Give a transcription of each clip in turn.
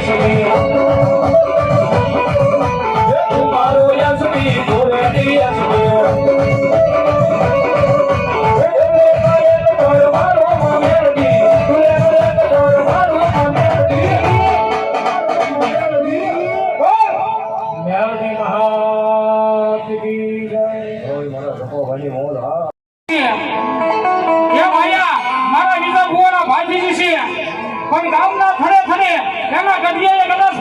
Thank you.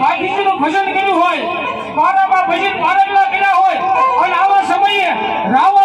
ગાંધીજીનું ભજન કર્યું હોય પારામાં ભજન પારગલા કર્યા હોય અને આવા સમયે રાવણ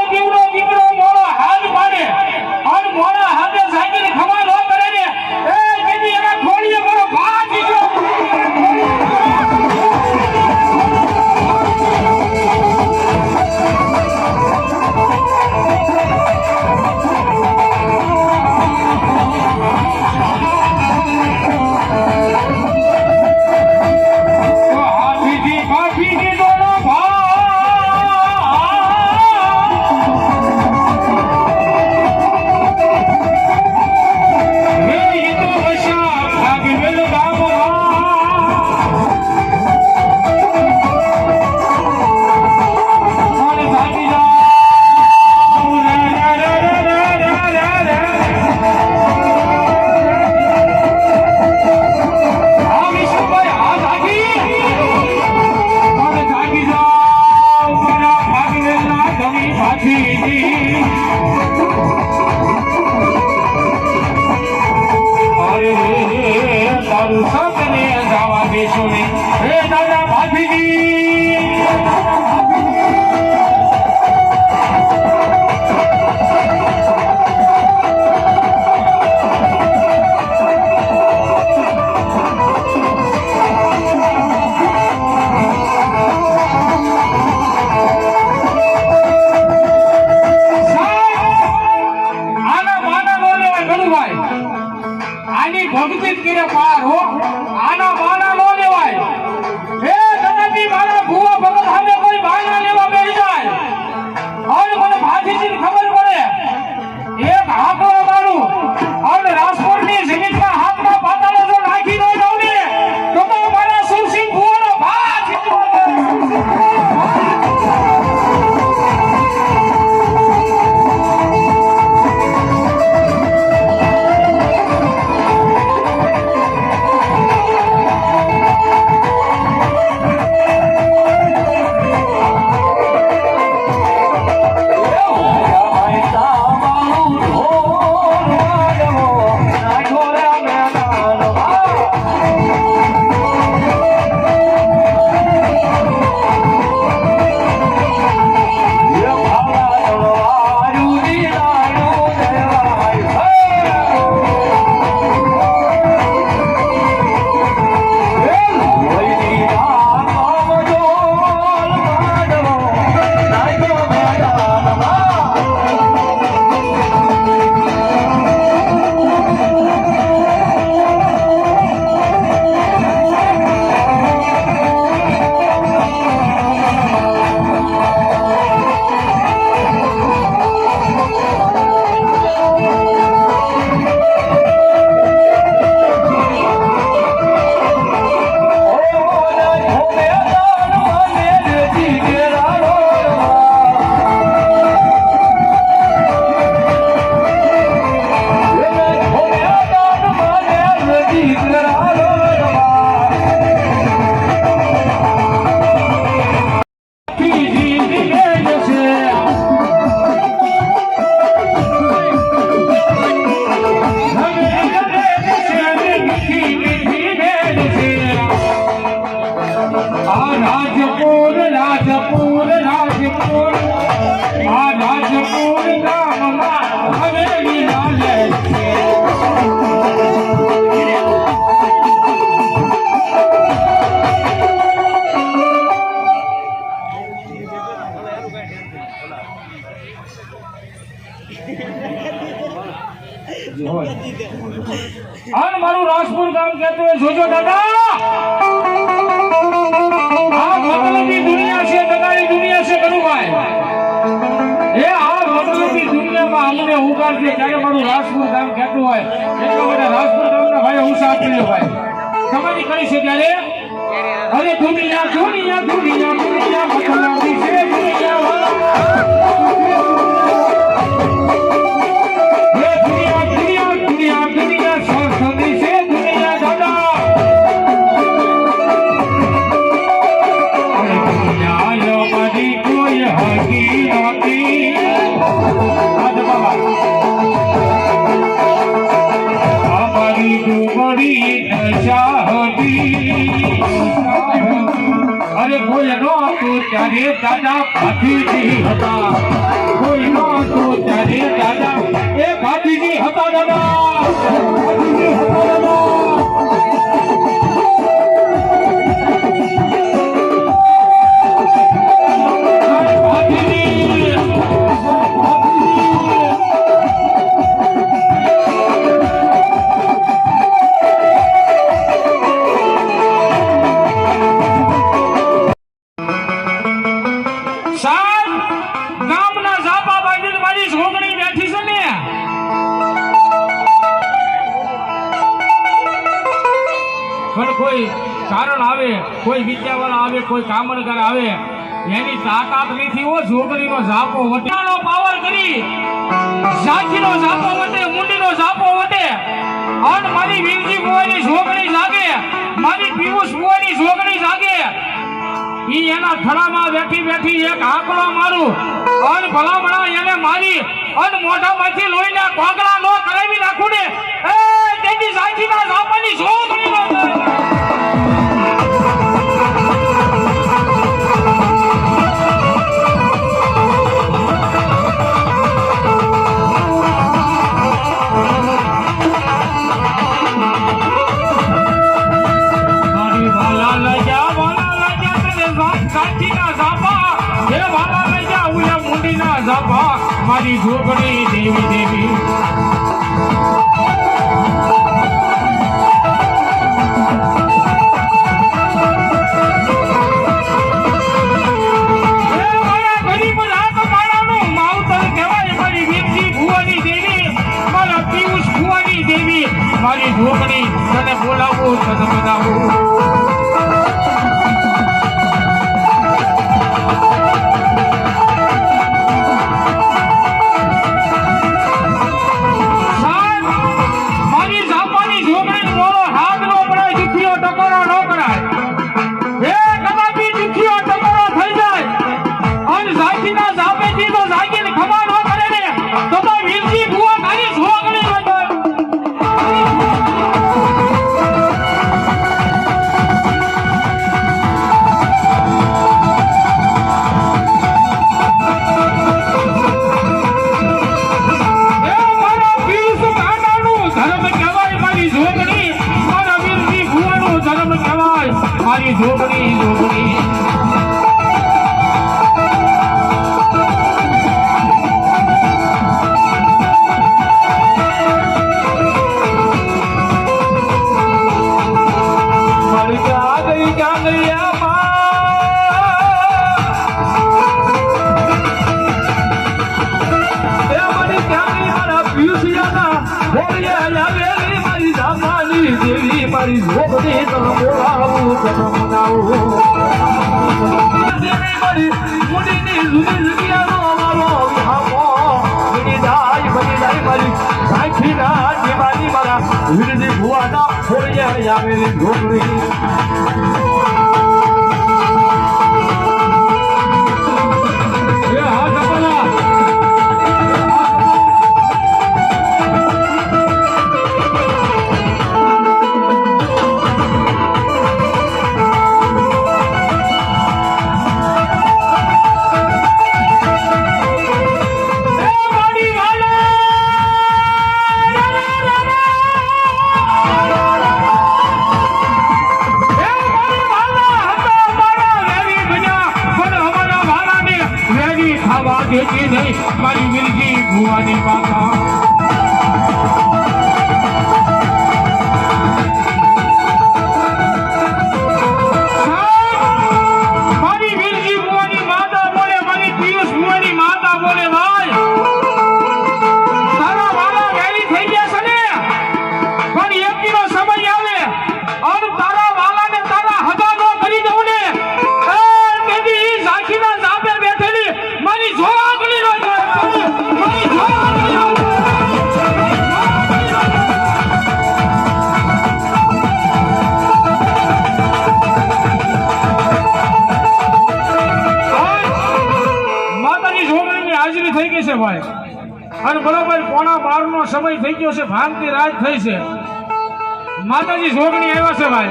અમારું રાજપુર ગામ કહેતું હોય, જોજો દાદા. દુનિયા છે દુનિયા છે કરુભાઈ એ આ મતલબી દુનિયામાં અમને ઉકાર છે રાજપુર ગામ કહેતું ભાઈ હું સાથ કર્યો ભાઈ. તમારી કરી છે ત્યારે? અરે દુનિયા દુનિયા દુનિયા દુનિયા મતલબી છે. हाथी नहीं हटा આવે, કોઈ કામણગર આવે, એની તાકાત લીધી હો જોગરીનો ઝાપો વટાનો પાવર કરી. ઝાંખીનો ઝાપો વટે મુંડીનો ઝાપો વટે અન મારી વીરજી મોયની જોગણી જાગે. મારી પીયુષ મોયની જોગણી જાગે. ઈ એના થરામાં બેઠી બેઠી એક આંકડો મારું. અન ભલામણા એને મારી. અન મોઢામાંથી લોહીના કોગળા નો કરાવી નાખું ને. એ, તેની ઝાંખીના ઝાપાની જોગણીનો સાખીના દિવાળી મારા વીરની ભુવાના ફોડિયા આવેલી ઢોકળી. નો થઈ ગયો છે, ભાંગતી રાજ થઈ છે. માતાજી જોગણી આવ્યા છે ભાઈ.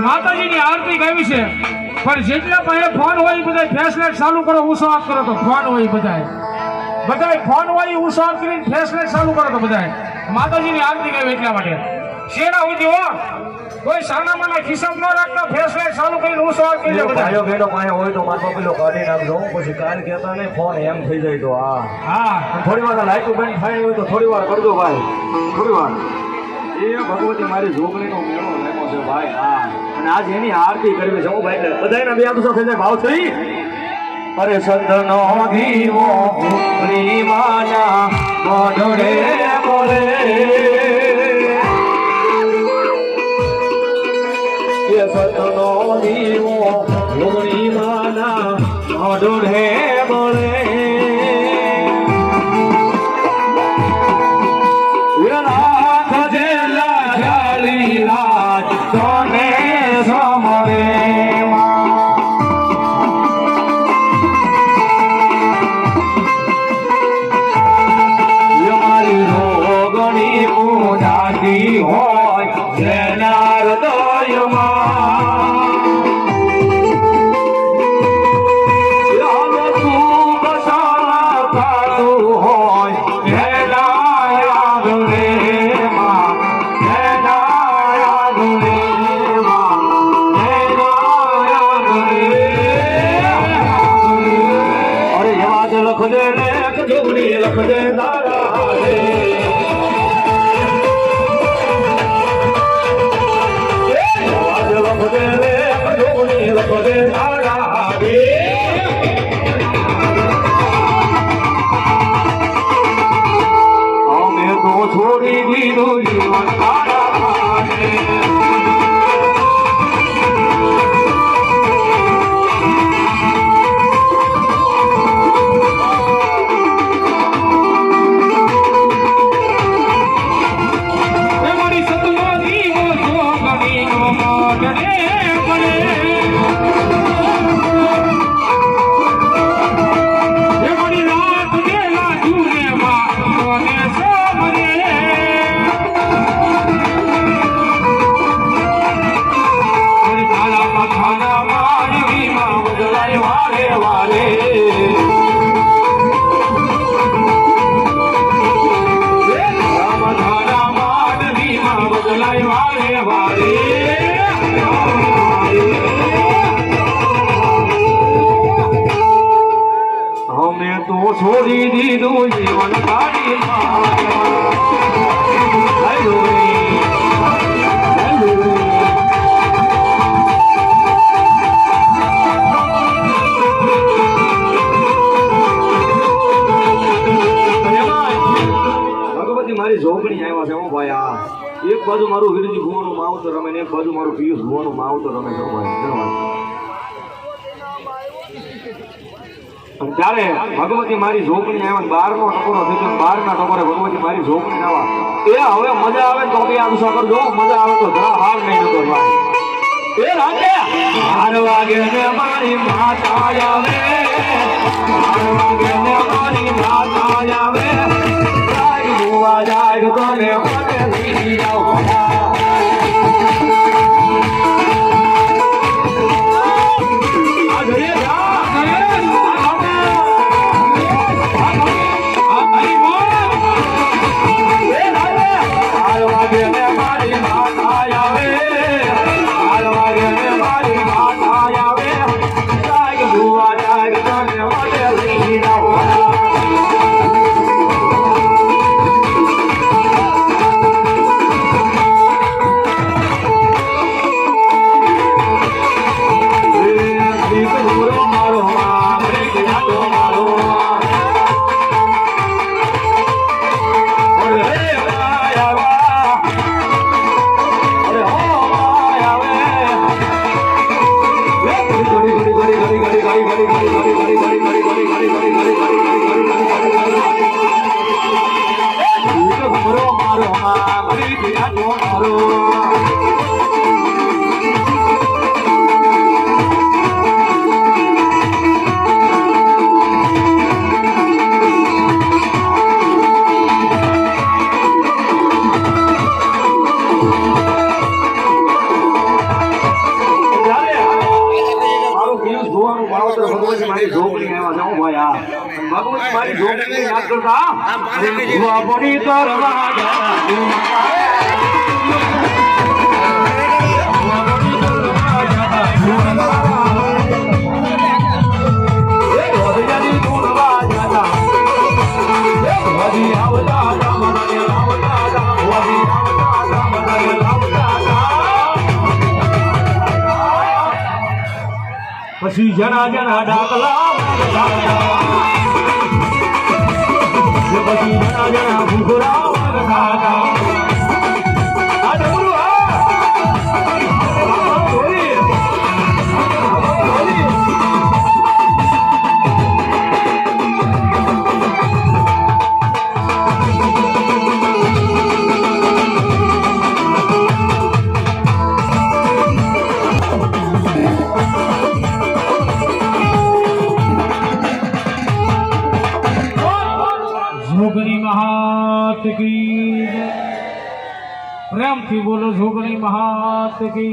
માતાજીની આરતી ગાવી છે. પણ જેટલા પાસે ફોન હોય એ બધા ફેસલેટ ચાલુ કરો ઉષો આપ કરો તો ફોન હોય બધાય. બધાય ફોન હોય ઉષો આપ કરીને ફેસલેટ ચાલુ કરો તો બધાય. માતાજીની આરતી ગાવી એટલા માટે. શેના સુધી હો? કોઈ સાનામાના ખિસ્સામાં ન રાખતા ફેસલેટ ચાલુ કરીને હું સવાલ કરી ભાઈઓ બેડો પાસે હોય તો મારો પેલો કાઢી નાખજો. પછી કાલ કહેતા નહીં ફોન એમ થઈ જાય તો હા. હા થોડી વાર લાઈટ બંધ થાય હોય તો થોડી વાર કરજો ભાઈ. થોડી વાર. એ ભગવતી મારી જોગણીનો મેળો લેવો છે ભાઈ હા. અને આજ એની આરતી કરવી છે. હું ભાઈ બધાને બે આદુસો થઈ જાય. ભાવ થઈ અરે સદનો દીવો પ્રીમાના મોઢડે બોલે. સંતનો દીવો પ્રેમાના મોઢડે બોલે એવા જ લખ દે ને જોગણી લખજે તારા રે એવા જ લખ દે ને જોગણી લખ તારા રે અમે તો છોડી દીધું જીવન તારા. ઝોપડી આવ્યા છે ભાઈ, આ. એક બાજુ મારું વીરજી ભુવાનું માવતર રમે ને એક બાજુ મારું પિયુષ ભુવાનું માવતર રમે છે ત્યારે ભગવતી મારી ઝોપડી આવ્યા બાર નો ટકોરો થયો બાર ના ટકોરે ભગવતી મારી ઝોપડી આવ્યા. એ હવે મજા આવે તો આમ આંસુ કરજો મજા આવે તો જરા હાર નહીં નતો ભાઈ. એ રાતે હાર વાગે ને મારી માતા આવે, હાર વાગે ને મારી માતા આવે. જાય બુવા જાય તો ને મારી જોગણી યાદ કરતા કરવા જણા જણા ડાકલા જણા જણા ભૂખરા Gracias.